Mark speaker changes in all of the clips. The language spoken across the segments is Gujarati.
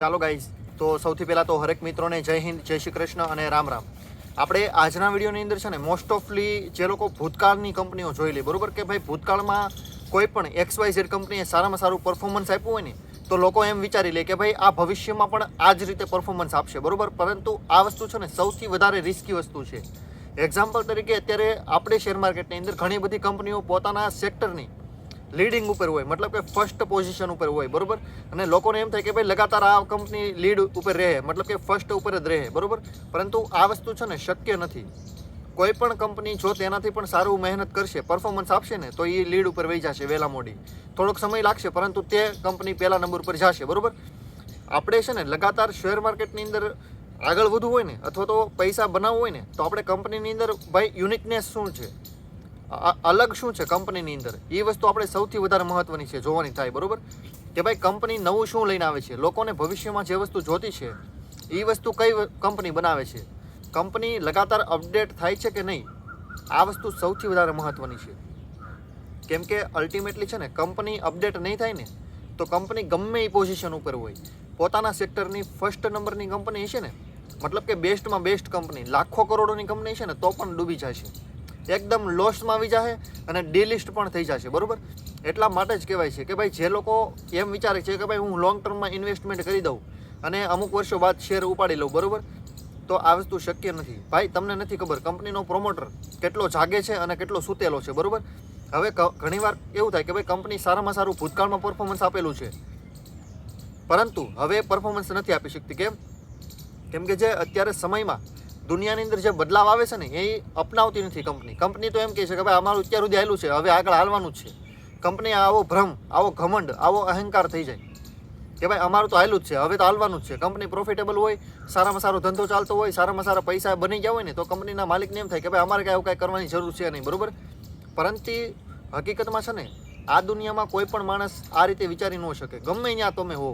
Speaker 1: ચાલો ગાઈઝ તો સૌથી પહેલાં તો હરેક મિત્રોને જય હિન્દ, જય શ્રી કૃષ્ણ અને રામ રામ. આપણે આજના વિડીયોની અંદર છે ને મોસ્ટ ઓફલી જે લોકો ભૂતકાળની કંપનીઓ જોઈ લે, બરાબર? કે ભાઈ ભૂતકાળમાં કોઈ પણ એક્સ વાય ઝેડ કંપનીએ સારામાં સારું પરફોર્મન્સ આપ્યું હોય ને, તો લોકો એમ વિચારી લે કે ભાઈ આ ભવિષ્યમાં પણ આ જ રીતે પરફોર્મન્સ આપશે, બરાબર? પરંતુ આ વસ્તુ છે ને, સૌથી વધારે રિસ્કી વસ્તુ છે. એક્ઝામ્પલ તરીકે અત્યારે આપણે શેર માર્કેટની અંદર ઘણી બધી કંપનીઓ પોતાના સેક્ટરની લીડિંગ ઉપર હોય, મતલબ કે ફર્સ્ટ પોઝિશન ઉપર હોય, બરોબર? અને લોકોને એમ થાય કે ભાઈ લગાતાર આ કંપની લીડ ઉપર રહે, મતલબ કે ફર્સ્ટ ઉપર જ રહે, બરોબર? પરંતુ આ વસ્તુ છે ને શક્ય નથી. કોઈ પણ કંપની જો તેનાથી પણ સારું મહેનત કરશે પરફોર્મન્સ આપશે ને, તો એ લીડ ઉપર વહી જશે વહેલા મોડી. થોડોક સમય લાગશે, પરંતુ તે કંપની પહેલા નંબર ઉપર જશે, બરોબર? આપણે છે ને લગાતાર શેર માર્કેટની અંદર આગળ વધવું હોય ને, અથવા તો પૈસા બનાવવું હોય ને, તો આપણે કંપનીની અંદર ભાઈ યુનિકનેસ શું છે? અલગ શું છે કંપનીની અંદર? એ વસ્તુ આપણે સૌથી વધારે મહત્વની છે, જોવાની થાય, બરોબર? કે ભાઈ કંપની નવું શું લઈને આવે છે? લોકોને ભવિષ્યમાં જે વસ્તુ જોતી છે એ વસ્તુ કઈ કંપની બનાવે છે? કંપની લગાતાર અપડેટ થાય છે કે નહીં? આ વસ્તુ સૌથી વધારે મહત્વની છે. કેમ કે અલ્ટિમેટલી છે ને, કંપની અપડેટ નહીં થાય ને, તો કંપની ગમે એ પોઝિશન ઉપર હોય. પોતાના સેક્ટરની ફર્સ્ટ નંબરની કંપની છે ને, મતલબ કે બેસ્ટમાં બેસ્ટ કંપની, લાખો કરોડોની કંપની છે ને, તો પણ ડૂબી જશે એકદમ લોસ્ટમાં આવી જશે અને ડિલિસ્ટ પણ થઈ જશે, બરાબર? એટલા માટે જ કહેવાય છે કે ભાઈ, જે લોકો એમ વિચારે છે કે ભાઈ, હું લોંગ ટર્મમાં ઇન્વેસ્ટમેન્ટ કરી દઉં અને અમુક વર્ષો બાદ શેર ઉપાડી લઉં, બરોબર? તો આ વસ્તુ શક્ય નથી. ભાઈ, તમને નથી ખબર, કંપનીનો પ્રોમોટર કેટલો જાગે છે અને કેટલો સૂતેલો છે, બરાબર? હવે ઘણીવાર એવું થાય કે ભાઈ, કંપની સારામાં સારું ભૂતકાળમાં પરફોર્મન્સ આપેલું છે. પરંતુ હવે પરફોર્મન્સ નથી આપી શકતી. કેમ? કેમ કે જે અત્યારે સમયમાં દુનિયાની અંદર જે બદલાવ આવે છે ને, એ અપનાવતી નથી કંપની કંપની તો એમ કહે છે કે ભાઈ, અમારું અત્યાર સુધી આવેલું છે, હવે આગળ હાલવાનું જ છે. કંપની આવો ભ્રમ, આવો ઘમંડ, આવો અહંકાર થઈ જાય. કે ભાઈ, અમારું તો આવેલું જ છે, હવે તો હાલવાનું જ છે. કંપની પ્રોફિટેબલ હોય, સારામાં સારો ધંધો ચાલતો હોય, સારામાં સારા પૈસા બની ગયા હોય ને, તો કંપનીના માલિકને એમ થાય કે ભાઈ, અમારે કાંઈ એવું કાંઈ કરવાની જરૂર છે નહીં, બરાબર? પરંતુ હકીકતમાં છે ને, આ દુનિયામાં કોઈ પણ માણસ આ રીતે વિચારી ન શકે. ગમે ત્યાં તમે હો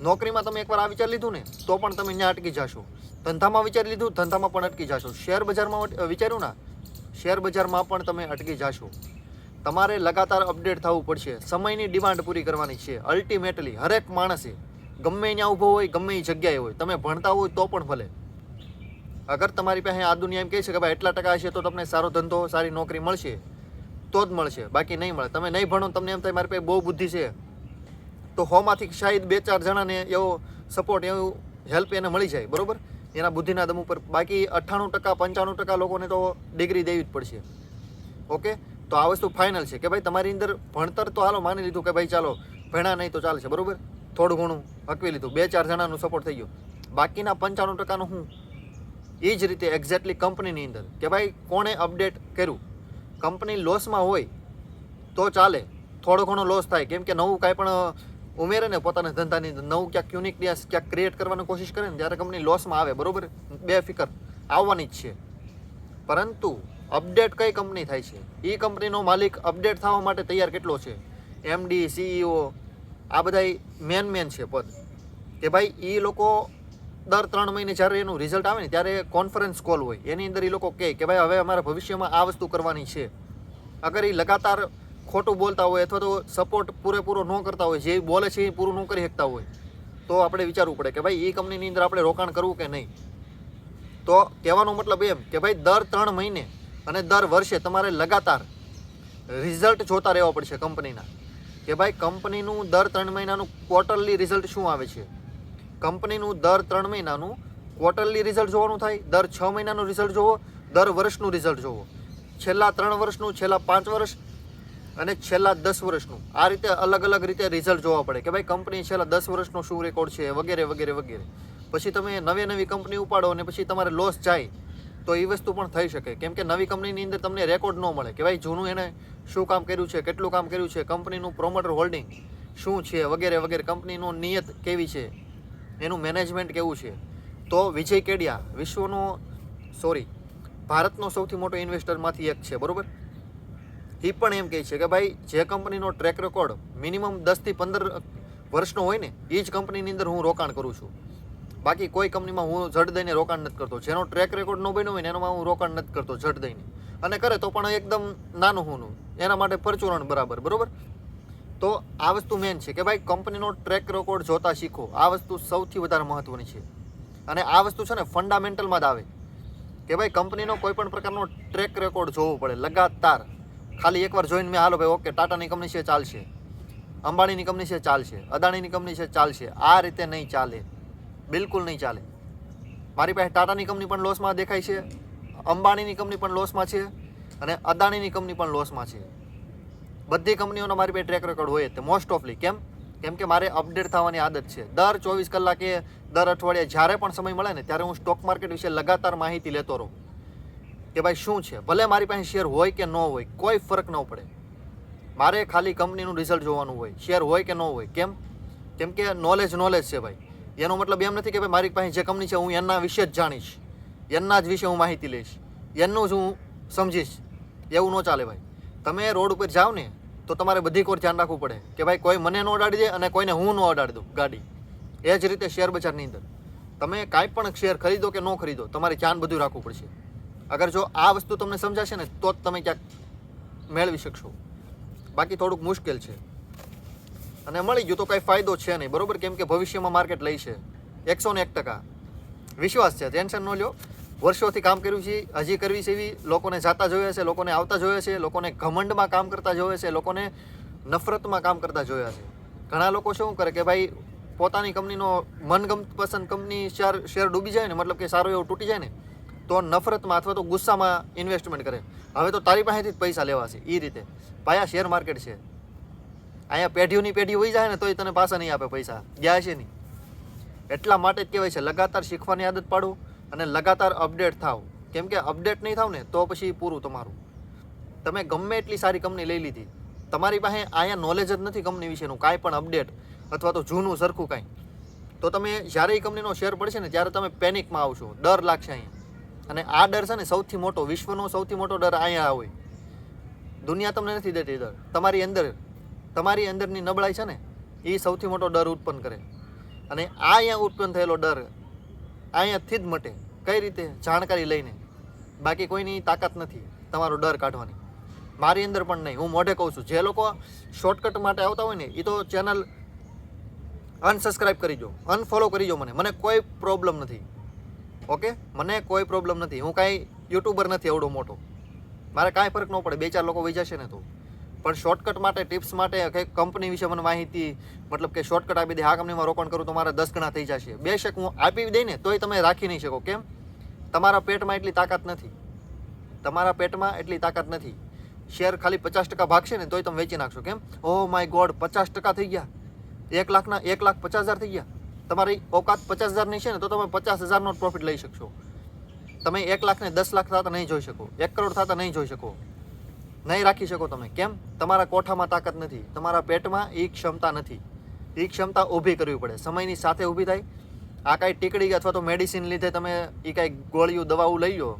Speaker 1: નોકરીમાં તમે એકવાર આ વિચાર લીધું ને, તો પણ તમે ત્યાં અટકી જશો. ધંધામાં વિચારી લીધું, ધંધામાં પણ અટકી જશો. શેર બજારમાં વિચાર્યું ના? શેર બજારમાં પણ તમે અટકી જશો. તમારે લગાતાર અપડેટ થવું પડશે. સમયની ડિમાન્ડ પૂરી કરવાની છે. અલ્ટિમેટલી હરેક માણસે, ગમે ત્યાં ઊભો હોય, ગમે એ જગ્યાએ હોય, તમે ભણતા હોય તો પણ ભલે. અગર તમારી પાસે આ દુનિયા એમ કહે છે કે ભાઈ એટલા ટકા હશે તો તમને સારો ધંધો, સારી નોકરી મળશે, તો જ મળશે. બાકી નહીં મળે. તમે નહીં ભણો તમને એમ થાય મારી પાસે બહુ બુદ્ધિ છે. તો હોમાંથી શાયદ બે, ચાર જણાને એવો સપોર્ટ એવું હેલ્પ એને મળી જાય, બરાબર? એના બુદ્ધિના દમ ઉપર. બાકી અઠ્ઠાણું ટકા, પંચાણું ટકા લોકોને તો ડિગ્રી દેવી જ પડશે. ઓકે તો આ વસ્તુ ફાઇનલ છે. કે ભાઈ તમારી અંદર ભણતર તો હાલો માની લીધું કે ભાઈ ચાલો ભણ્યા નહીં તો ચાલશે, બરાબર? થોડું ઘણું હકવી લીધું. બે, ચાર જણાનું સપોર્ટ થઈ ગયો. બાકીના પંચાણું ટકાનું હું એ જ રીતે એક્ઝેક્ટલી કંપનીની અંદર કે ભાઈ કોણે અપડેટ કર્યું? કંપની લોસમાં હોય તો ચાલે. થોડો ઘણો લોસ થાય. કેમ કે નવું કાંઈ પણ ઉમેરે ને પોતાના ધંધાની નવું ક્યાંક ડિયાસ ક્યાંક ક્રિએટ કરવાની કોશિશ કરે ને ત્યારે કંપની લોસમાં આવે, બરાબર? બે ફિકર. આવવાની જ છે. પરંતુ અપડેટ કઈ કંપની થાય છે? એ કંપનીનો માલિક અપડેટ થવા માટે તૈયાર કેટલો છે? એમડી સીઈઓ આ બધા મેન મેન છે પદ. કે ભાઈ એ લોકો દર ત્રણ મહિને જ્યારે એનું રિઝલ્ટ આવે ને, ત્યારે કોન્ફરન્સ કોલ હોય. એની અંદર એ લોકો કહે કે ભાઈ, હવે અમારે ભવિષ્યમાં આ વસ્તુ કરવાની છે. અગર એ લગાતાર ખોટું બોલતા હોય અથવા તો સપોર્ટ પૂરેપૂરો ન કરતા હોય, જે બોલે છે એ પૂરું ન કરી શકતા હોય, તો આપણે વિચારવું પડે કે ભાઈ એ કંપનીની અંદર આપણે રોકાણ કરવું કે નહીં? તો કહેવાનો મતલબ એમ કે ભાઈ, દર ત્રણ મહિને અને દર વર્ષે તમારે લગાતાર રિઝલ્ટ જોતા રહેવા પડશે કંપનીના. કે ભાઈ, કંપનીનું દર ત્રણ મહિનાનું ક્વાર્ટરલી રિઝલ્ટ શું આવે છે? કંપનીનું દર ત્રણ મહિનાનું ક્વાર્ટરલી રિઝલ્ટ જોવાનું થાય, દર છ મહિનાનું રિઝલ્ટ જોવો, દર વર્ષનું રિઝલ્ટ જોવો. છેલ્લા ત્રણ વર્ષનું, છેલ્લા પાંચ વર્ષ અને છેલ્લા દસ વર્ષનું. આ રીતે અલગ અલગ રીતે રિઝલ્ટ જોવા પડે કે ભાઈ કંપની છેલ્લા દસ વર્ષનો શું રેકોર્ડ છે, વગેરે વગેરે વગેરે. પછી તમે નવી નવી કંપની ઉપાડો અને પછી તમારે લોસ જાય, તો એ વસ્તુ પણ થઈ શકે. કેમ કે નવી કંપનીની અંદર તમને રેકોર્ડ ન મળે કે ભાઈ જૂનું એને શું કામ કર્યું છે, કેટલું કામ કર્યું છે કંપનીનું પ્રોમોટર હોલ્ડિંગ શું છે, વગેરે વગેરે. કંપનીનું નિયત કેવી છે, એનું મેનેજમેન્ટ કેવું છે. તો વિજય કેડિયા વિશ્વનો સોરી ભારતનો સૌથી મોટો ઇન્વેસ્ટરમાંથી એક છે, બરોબર? એ પણ એમ કહે છે કે ભાઈ, જે કંપનીનો ટ્રેક રેકોર્ડ મિનિમમ દસથી પંદર વર્ષનો હોય ને એ જ કંપનીની અંદર હું રોકાણ કરું છું. બાકી કોઈ કંપનીમાં હું જડ દઈને રોકાણ નથી કરતો. જેનો ટ્રેક રેકોર્ડ ન બન્યો હોય ને, એનામાં હું રોકાણ નથી કરતો જડ દઈને. અને કરે તો પણ એકદમ નાનું હુંનું એના માટે પરચુરણ બરાબર બરાબર? તો આ વસ્તુ મેન છે કે ભાઈ, કંપનીનો ટ્રેક રેકોર્ડ જોતા શીખો. આ વસ્તુ સૌથી વધારે મહત્વની છે. અને આ વસ્તુ છે ને ફંડામેન્ટલમાં જ આવે. કે ભાઈ, કંપનીનો કોઈ પણ પ્રકારનો ટ્રેક રેકોર્ડ જોવો પડે. લગાતાર. ખાલી એકવાર જોઈને મેં હાલો ભાઈ ઓકે ટાટાની કંપની છે, ચાલશે. અંબાણીની કંપની છે, ચાલશે. અદાણીની કંપની છે, ચાલશે. આ રીતે નહીં ચાલે. બિલકુલ નહીં ચાલે. મારી પાસે ટાટાની કંપની પણ લોસમાં દેખાય છે, અંબાણીની કંપની પણ લોસમાં છે, અને અદાણીની કંપની પણ લોસમાં છે. બધી કંપનીઓનો મારી પાસે ટ્રેક રેકોર્ડ હોય તે મોસ્ટ ઓફલી કેમ? કેમ કે મારે અપડેટ થવાની આદત છે. દર ચોવીસ કલાકે, દર અઠવાડિયે જ્યારે પણ સમય મળે ને, ત્યારે હું સ્ટોક માર્કેટ વિશે લગાતાર માહિતી લેતો રહું. કે ભાઈ શું છે? ભલે મારી પાસે શેર હોય કે ન હોય, કોઈ ફરક ન પડે. મારે ખાલી કંપનીનું રિઝલ્ટ જોવાનું હોય, શેર હોય કે ન હોય, કેમ? કેમ કે નોલેજ નોલેજ છે ભાઈ. એનો મતલબ એમ નથી કે ભાઈ મારી પાસે જે કંપની છે, હું એના વિશે જ જાણીશ. એના જ વિશે હું માહિતી લઈશ. એનું જ હું સમજીશ. એવું ન ચાલે ભાઈ. તમે રોડ ઉપર જાઓ ને, તો તમારે બધી કોર ધ્યાન રાખવું પડે કે ભાઈ કોઈ મને ન અડાડી દે અને કોઈને હું ન અડાડી દઉં ગાડી. એ જ રીતે શેર બજારની અંદર. તમે કાંઈ પણ શેર ખરીદો કે ન ખરીદો, તમારે ધ્યાન બધું રાખવું પડશે. અગર જો આ વસ્તુ તમને સમજાશે ને, તો જ તમે ક્યાંક મેળવી શકશો. બાકી થોડુંક મુશ્કેલ છે. અને મળી ગયું તો કાંઈ ફાયદો છે નહીં, બરોબર? કેમ કે ભવિષ્યમાં માર્કેટ લઈ છે. એકસો ને એક ટકા. વિશ્વાસ છે, ટેન્શન ન લ્યો વર્ષોથી કામ કર્યું છે, હજી કરવી છે એવી. લોકોને જાતા જોયા છે, લોકોને આવતા જોયા છે, લોકોને ઘમંડમાં કામ કરતા જોયા છે, લોકોને નફરતમાં કામ કરતા જોયા છે. ઘણા લોકો શું કરે કે ભાઈ, પોતાની કંપનીનો મનગમત પસંદ કંપની શેર શેર ડૂબી જાય ને, મતલબ કે સારું એવું તૂટી જાય ને તો નફરતમાં અથવા તો ગુસ્સામાં ઇન્વેસ્ટમેન્ટ કરે. હવે તો તારી પાસેથી જ પૈસા લેવા છે એ રીતે પાયા શેર માર્કેટ છે. અહીંયા પેઢીઓની પેઢી હોઈ જાય ને તોય તને પાછા નહીં આપે પૈસા. ગયા છે નહીં. એટલા માટે જ કહેવાય છે, લગાતાર શીખવાની આદત પાડું અને લગાતાર અપડેટ થાવ. કેમ કે અપડેટ નહીં થાવ ને તો પછી પૂરું તમારું. તમે ગમે એટલી સારી કંપની લઈ લીધી. તમારી પાસે અહીંયા નોલેજ જ નથી કંપની વિશેનું, કાંઈ પણ અપડેટ અથવા તો જૂનું સરખું કાંઈ. તો તમે જ્યારે એ કંપનીનો શેર પડશે ને ત્યારે તમે પેનિકમાં આવશો. ડર લાગશે અહીંયા. અને આ ડર છે ને સૌથી મોટો, વિશ્વનો સૌથી મોટો ડર અહીંયા હોય. દુનિયા તમને નથી દેતી ડર. તમારી અંદર, તમારી અંદરની નબળાઈ છે ને, એ સૌથી મોટો ડર ઉત્પન્ન કરે. અને આ અહીંયા ઉત્પન્ન થયેલો ડર અહીંયાથી જ મટે. કઈ રીતે? જાણકારી લઈને. બાકી કોઈની તાકાત નથી તમારો ડર કાઢવાની. મારી અંદર પણ નહીં. હું મોઢે કહું છું. જે લોકો શોર્ટકટ માટે આવતા હોય ને, એ તો ચેનલ અનસબસ્ક્રાઈબ કરી જો અનફોલો કરી જો મને. મને કોઈ પ્રોબ્લેમ નથી. ઓકે? મને કોઈ પ્રોબ્લેમ નથી. હું કાંઈ યુટ્યુબર નથી એવડો મોટો. મારે કાંઈ ફરક ન પડે. બે ચાર લોકો વેચાશે ને તો. પણ શોર્ટકટ માટે ટિપ્સ માટે, કંઈક કંપની વિશે મને માહિતી, મતલબ કે શોર્ટકટ આપી દે. આ કંપનીમાં રોકાણ કરું તો મારા દસ ગણા થઈ જશે. બેશક હું આપી દઈ ને, તોય તમે રાખી નહીં શકો. કેમ? તમારા પેટમાં એટલી તાકાત નથી. તમારા પેટમાં એટલી તાકાત નથી. શેર ખાલી પચાસ ટકા ભાગશે ને, તોય તમે વેચી નાખશો. કેમ? ઓ માય ગોડ પચાસ ટકા થઈ ગયા. એક લાખના, એક લાખ પચાસ હજાર થઈ ગયા. તમારી ઓકાત પચાસ હજારની છે ને, તો તમે પચાસ હજારનો પ્રોફિટ લઈ શકશો. તમે એક લાખને દસ લાખ થતા નહીં જોઈ શકો. એક કરોડ થતા નહીં જોઈ શકો. નહીં રાખી શકો તમે. કેમ? તમારા કોઠામાં તાકાત નથી. તમારા પેટમાં એ ક્ષમતા નથી. એ ક્ષમતા ઊભી કરવી પડે. સમયની સાથે ઊભી થાય. આ કાંઈ ટીકડી અથવા તો મેડિસિન લીધે તમે એ કાંઈ ગોળીઓ દવાઓ લઈ લો,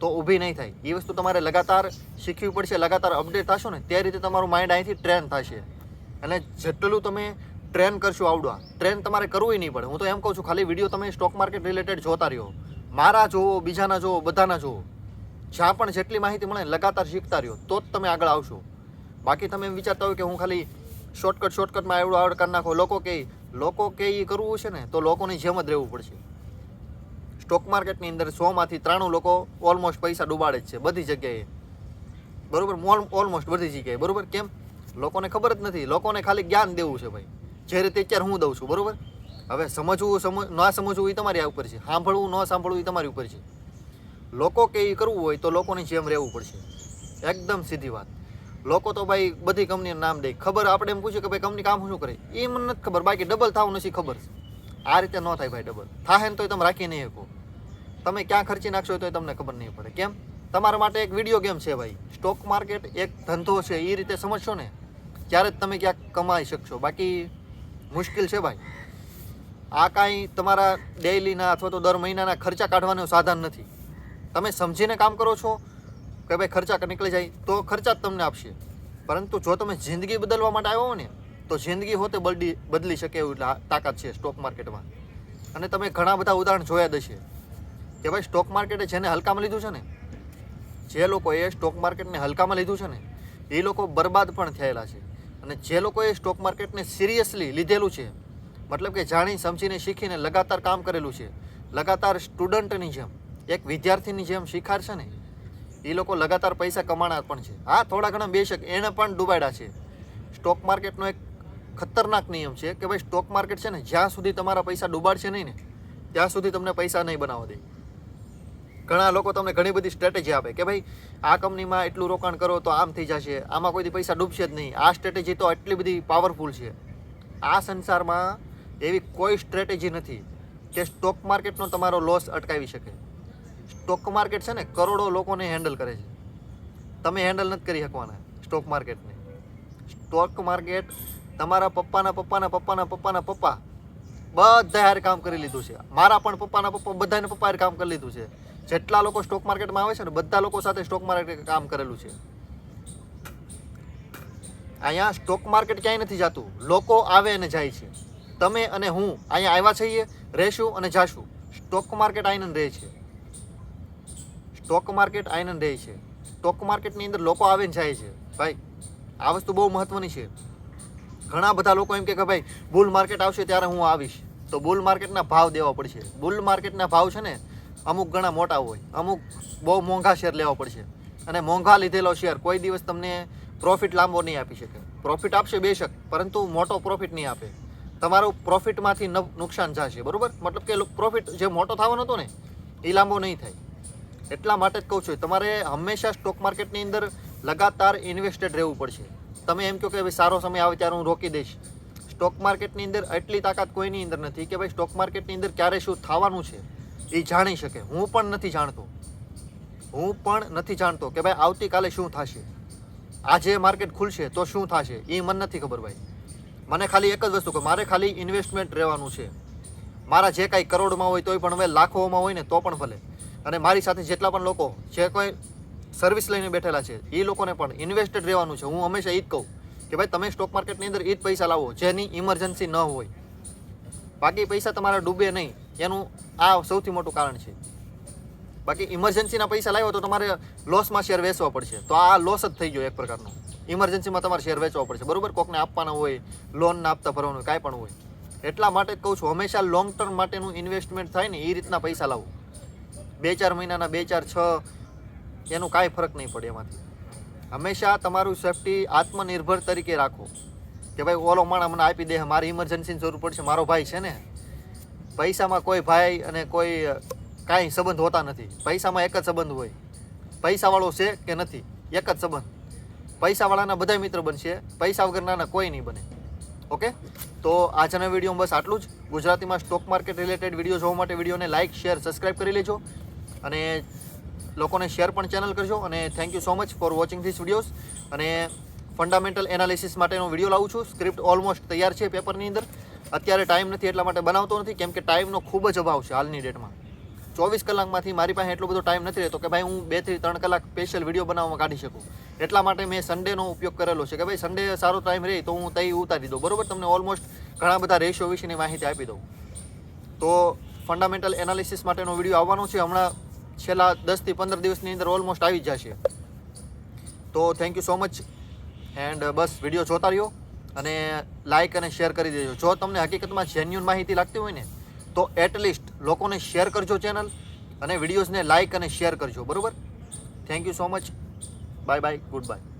Speaker 1: તો ઊભી નહીં થાય. એ વસ્તુ તમારે લગાતાર શીખવી પડશે. લગાતાર અપડેટ થશો ને, તે રીતે તમારું માઇન્ડ અહીંથી ટ્રેન થશે. અને જેટલું તમે ટ્રેન કરશું આવડવા. ટ્રેન તમારે કરવું નહીં પડે. હું તો એમ કહું છું, ખાલી વીડિયો તમે સ્ટોક માર્કેટ રિલેટેડ જોતા રહ્યો. મારા જોવો બીજાના જોવો બધાના જોવો જ્યાં પણ જેટલી માહિતી મળે લગાતાર શીખતા રહ્યો, તો જ તમે આગળ આવશો. બાકી તમે એમ વિચારતા હોય કે હું ખાલી શોર્ટકટ શોર્ટકટમાં આવડું આવડ કરી નાખો. લોકો કે લોકો કે એ કરવું છે ને, તો લોકોની જેમ જ રહેવું પડશે. સ્ટોક માર્કેટની અંદર સોમાંથી ત્રાણું લોકો ઓલમોસ્ટ પૈસા ડૂબાડે જ છે, બધી જગ્યાએ. બરાબર? ઓલમોસ્ટ બધી જગ્યાએ. બરાબર? કેમ? લોકોને ખબર જ નથી. લોકોને ખાલી જ્ઞાન દેવું છે ભાઈ. જે રીતે અત્યારે હું દઉં છું, બરાબર? હવે સમજવું, સમજ, ના સમજવું એ તમારી ઉપર છે. સાંભળવું, ન સાંભળવું એ તમારી ઉપર છે. લોકો કે એ કરવું હોય તો લોકોની જેમ રહેવું પડશે. એકદમ સીધી વાત. લોકો તો ભાઈ બધી કંપનીનું નામ દે. ખબર આપણે એમ પૂછ્યું કે ભાઈ કંપની કામ શું કરે? એ મને નથી ખબર. બાકી ડબલ થવું નથી ખબર. આ રીતે ન થાય ભાઈ ડબલ થાય ને તોય તમે રાખી નહીં શકો. તમે ક્યાં ખર્ચી નાખશો તોય તમને ખબર નહીં પડે. કેમ? તમારા માટે એક વીડિયો ગેમ છે ભાઈ. સ્ટોક માર્કેટ એક ધંધો છે. એ રીતે સમજશો ને, ત્યારે જ તમે ક્યાંક કમાઈ શકશો. બાકી મુશ્કેલ છે ભાઈ. આ કાંઈ તમારા ડેઇલીના અથવા તો દર મહિનાના ખર્ચા કાઢવાનું સાધન નથી. તમે સમજીને કામ કરો છો કે ભાઈ ખર્ચા નીકળી જાય તો ખર્ચા જ તમને આપશે. પરંતુ જો તમે જિંદગી બદલવા માટે આવ્યો હો ને તો જિંદગી હોતે બદલી બદલી શકે એવું તાકાત છે સ્ટોક માર્કેટમાં. અને તમે ઘણા બધા ઉદાહરણ જોયા જ છે કે ભાઈ સ્ટોક માર્કેટે જેને હલકામાં લીધું છે ને, જે લોકોએ સ્ટોક માર્કેટને હલકામાં લીધું છે ને, એ લોકો બરબાદ પણ થયેલા છે. અને જે લોકોએ સ્ટોક માર્કેટને સિરિયસલી લીધેલું છે, મતલબ કે જાણી, સમજીને, શીખીને લગાતાર કામ કરેલું છે, લગાતાર સ્ટુડન્ટની જેમ, એક વિદ્યાર્થીની જેમ શીખાડશે ને, એ લોકો લગાતાર પૈસા કમાણા પણ છે. હા, થોડા ઘણા બેશક એણે પણ ડૂબાડ્યા છે. સ્ટોક માર્કેટનો એક ખતરનાક નિયમ છે કે ભાઈ સ્ટોક માર્કેટ છે ને, જ્યાં સુધી તમારા પૈસા ડૂબાડશે નહીં ને, ત્યાં સુધી તમને પૈસા નહીં બનાવવા દે. ઘણા લોકો તમને ઘણી બધી સ્ટ્રેટેજી આપે કે ભાઈ, આ કંપનીમાં એટલું રોકાણ કરો તો આમ થઈ જશે, આમાં કોઈથી પૈસા ડૂબશે જ નહીં. આ સ્ટ્રેટેજી તો એટલી બધી પાવરફુલ છે. આ સંસારમાં એવી કોઈ સ્ટ્રેટેજી નથી કે સ્ટોક માર્કેટનો તમારો લોસ અટકાવી શકે. સ્ટોક માર્કેટ છે ને, કરોડો લોકોને હેન્ડલ કરે છે. તમે હેન્ડલ નથી કરી શકવાના સ્ટોક માર્કેટને સ્ટોક માર્કેટ તમારા પપ્પાના પપ્પાના પપ્પાના પપ્પાના પપ્પા બધા હારે કામ કરી લીધું છે. મારા પણ પપ્પાના પપ્પા બધાને પપ્પા હારે કામ કરી લીધું છે. જેટલા લોકો સ્ટોક માર્કેટમાં આવે છે ને બધા લોકો સાથે સ્ટોક માર્કેટ કામ કરેલું છે. અહીંયા સ્ટોક માર્કેટ ક્યાંય નથી જતું. લોકો આવે અને જાય છે. તમે અને હું અહીંયા આવ્યા છીએ, રહેશું અને જાશું. સ્ટોક માર્કેટ આનંદ રહે છે. સ્ટોક માર્કેટ આનંદ રહે છે. સ્ટોક માર્કેટની અંદર લોકો આવે ને જાય છે. ભાઈ, આ વસ્તુ બહુ મહત્વની છે. ઘણા બધા લોકો એમ કે ભાઈ, બુલ માર્કેટ આવશે ત્યારે હું આવીશ. તો બુલ માર્કેટના ભાવ દેવા પડશે. બુલ માર્કેટના ભાવ છે ને અમુક ઘણા મોટા હોય, અમુક બહુ મોંઘા શેર લેવા પડશે. અને મોંઘા લીધેલો શેર કોઈ દિવસ તમને પ્રોફિટ લાંબો નહીં આપી શકે. પ્રોફિટ આપશે બેશક પરંતુ મોટો પ્રોફિટ નહીં આપે. તમારું પ્રોફિટમાંથી નુકસાન જશે બરાબર? મતલબ કે પ્રોફિટ જે મોટો થવાનો હતો ને, એ લાંબો નહીં થાય. એટલા માટે જ કહું છું, તમારે હંમેશા સ્ટોક માર્કેટની અંદર લગાતાર ઇન્વેસ્ટેડ રહેવું પડશે. તમે એમ કહો કે ભાઈ સારો સમય આવે ત્યારે હું રોકી દઈશ. સ્ટોક માર્કેટની અંદર એટલી તાકાત કોઈની અંદર નથી કે ભાઈ સ્ટોક માર્કેટની અંદર ક્યારે શું થવાનું છે. એ જાણી શકે. હું પણ નથી જાણતો. હું પણ નથી જાણતો કે ભાઈ આવતીકાલે શું થશે. આજે માર્કેટ ખુલશે તો શું થશે? એ મને નથી ખબર ભાઈ. મને ખાલી એક જ વસ્તુ કે, મારે ખાલી ઇન્વેસ્ટમેન્ટ રહેવાનું છે. મારા જે કાંઈ કરોડમાં હોય તોય પણ હવે લાખોમાં હોય ને તો પણ ભલે. અને મારી સાથે જેટલા પણ લોકો, જે કોઈ સર્વિસ લઈને બેઠેલા છે એ લોકોને પણ ઇન્વેસ્ટેડ રહેવાનું છે. હું હંમેશા એ જ કહું કે ભાઈ તમે સ્ટોક માર્કેટની અંદર એ જ પૈસા લાવો, જેની ઇમરજન્સી ન હોય. બાકી પૈસા તમારા ડૂબે નહીં. એનું આ સૌથી મોટું કારણ છે. બાકી ઇમરજન્સીના પૈસા લાવ્યો તો તમારે લોસમાં શેર વેચવા પડશે. તો આ લોસ જ થઈ ગયો એક પ્રકારનો. ઇમરજન્સીમાં તમારે શેર વેચવા પડશે. બરાબર? કોકને આપવાના હોય લોનના આપતા ભરવાનું કાંઈ પણ હોય. એટલા માટે જ કહું છું, હંમેશા લોંગ ટર્મ માટેનું ઇન્વેસ્ટમેન્ટ થાય ને એ રીતના પૈસા લાવો. બે ચાર મહિનાના, બે ચાર છ, એનું કાંઈ ફરક નહીં પડે એમાંથી. હંમેશા તમારું સેફટી આત્મનિર્ભર તરીકે રાખો. કે ભાઈ, ઓલો માણા મને આપી દે, મારી ઇમરજન્સીની જરૂર પડશે, મારો ભાઈ છે ને પૈસામાં કોઈ ભાઈ અને કોઈ કાંઈ સંબંધ હોતા નથી. પૈસામાં એક જ સંબંધ હોય. પૈસાવાળો છે કે નથી? એક જ સંબંધ. પૈસાવાળાના બધા મિત્ર બનશે. પૈસા વગરનાના કોઈ નહીં બને. ઓકે? તો આજના વિડીયોમાં બસ આટલું જ. ગુજરાતીમાં સ્ટોક માર્કેટ રિલેટેડ વીડિયો જોવા માટે વિડીયોને લાઇક શેર સબસ્ક્રાઇબ કરી લેજો. અને લોકોને શેર પણ ચેનલ કરજો. અને thank you so much for watching this videos અને ફંડામેન્ટલ એનાલિસિસ માટેનો વીડિયો લાવું છું. સ્ક્રિપ્ટ ઓલમોસ્ટ તૈયાર છે પેપરની અંદર. અત્યારે ટાઈમ નથી એટલા માટે બનાવતો નથી, કેમ કે ટાઈમનો ખૂબ જ અભાવ છે હાલની ડેટમાં ચોવીસ કલાકમાંથી મારી પાસે એટલો બધો ટાઈમ નથી રહેતો કે ભાઈ હું બેથી ત્રણ કલાક સ્પેશિયલ વીડિયો બનાવવામાં કાઢી શકું. એટલા માટે મેં સન્ડેનો ઉપયોગ કરેલો છે કે ભાઈ સન્ડે સારો ટાઈમ રહે તો હું તઈ ઉતારી દઉં. બરોબર? તમને ઓલમોસ્ટ ઘણા બધા રેશિયો વિશેની માહિતી આપી દઉં. તો ફંડામેન્ટલ એનાલિસિસ માટેનો વીડિયો આવવાનો છે. હમણાં છેલ્લા દસથી પંદર દિવસની અંદર ઓલમોસ્ટ આવી જશે. તો thank you so much and bus video જોતા રહ્યો. અને લાઇક અને શેર કરી દેજો. જો તમને હકીકતમાં જેન્યુન માહિતી લાગતી હોય ને, તો એટલીસ્ટ લોકોને શેર કરજો ચેનલ અને વિડીયોઝને લાઇક અને શેર કરજો. બરાબર? Thank you so much bye bye goodbye